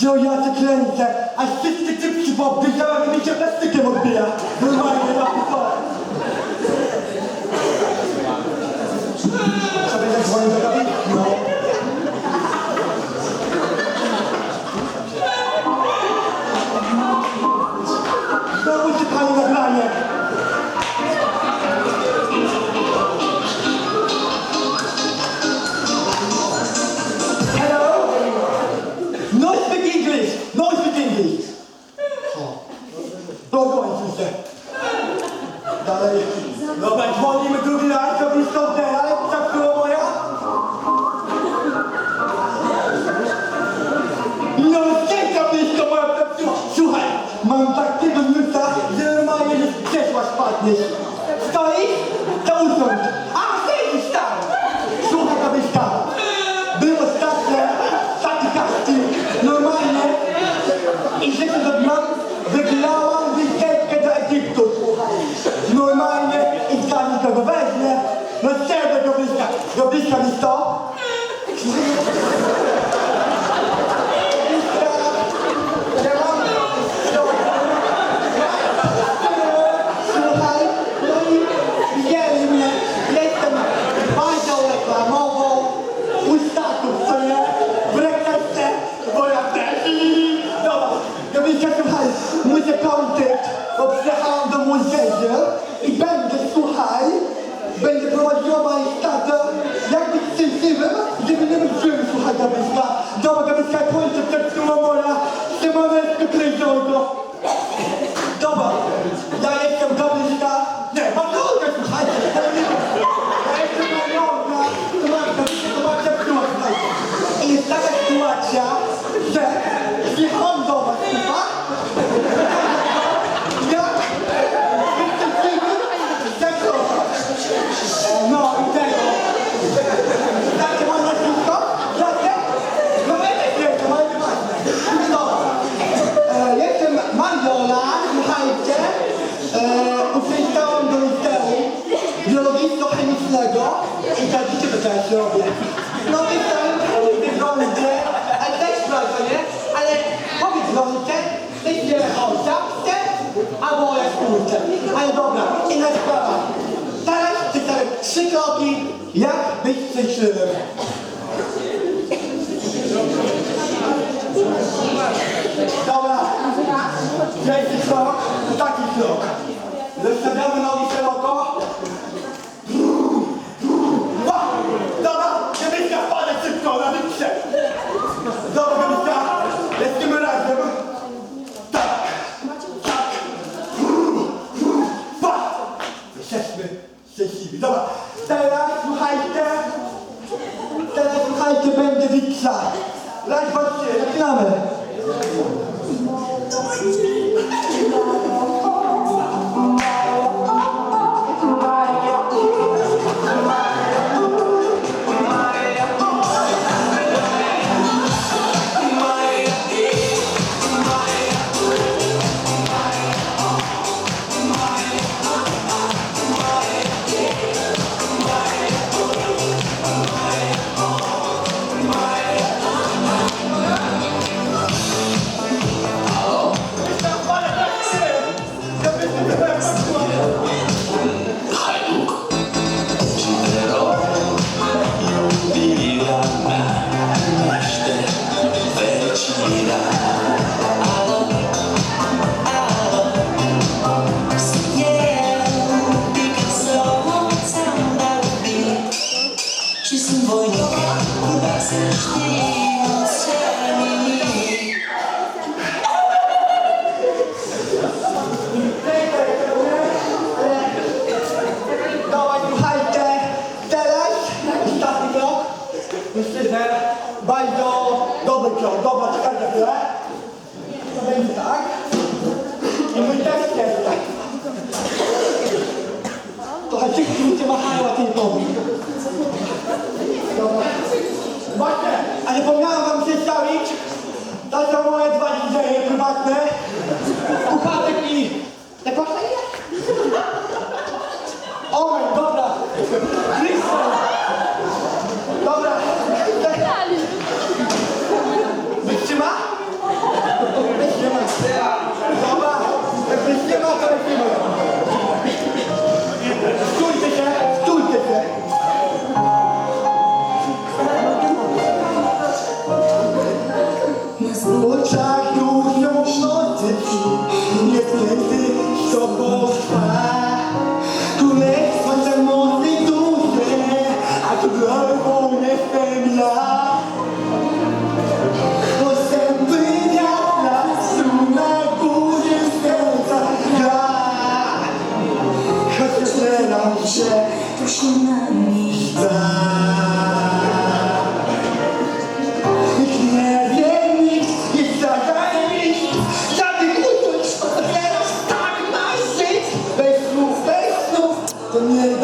Co ja cię kręcę? Aż wszystkie cypki poobdychałem i mi się plastykiem odbija. Normalnie, Mam takiego newsa, że normalnie że z krzesła spadniesz. Stoisz? To usiądź. Muzeum i będę, słuchaj, będę prowadziła majstatę, jak być szczęśliwym, żeby nie być złym, słuchaj, Gabrielka. Dobra, Gabrielka, kończę przed sumą moja, Szymoneczko Kryżonko. Dobra, ja jestem Gabrielka. Nie, Magdalka, słuchajcie, ale nie Ja jestem Magdalka, to mam Gabrielka, to mam zepsuła, słuchajcie. I jest taka sytuacja, że przyjechałam do was, chyba. Ja jestem synem tego. No i tego. Znacie moje nazwisko? Znacie? No będę wiedział, ale nieważne. Dobra. E, Jestem Mariola, słuchajcie. E, uczęszczałam do liceum biologiczno-chemicznego i tak wiecie, co teraz robię. No myślałem, że wyglądę, ale też prawda, nie? Ale powiedz Rolce, myślę o czapce albo o jaskółce. Ale dobra, inna sprawa. Teraz przedstawię trzy kroki, jak być szczęśliwym. Myślę, bardzo dobry krok. Dobra, czekajcie chwilę. To będzie tak. I mój też jest tak. Trochę wszyscy ludzie machają ratunkowi. Dobra. A nie powinnam wam przedstawić? To są moje dwa DJ-e prywatne. Upadek i... Te koszta ile? Omen, dobra. Krystal. Dobra. Wytrzyma? Wytrzyma. Dobra. Jak wytrzyma, to wytrzyma. Że tu się nami Nikt nie wie nic, nie zadaje nic. Żadnych uczuć, teraz tak ma żyć. Bez słów, bez To nie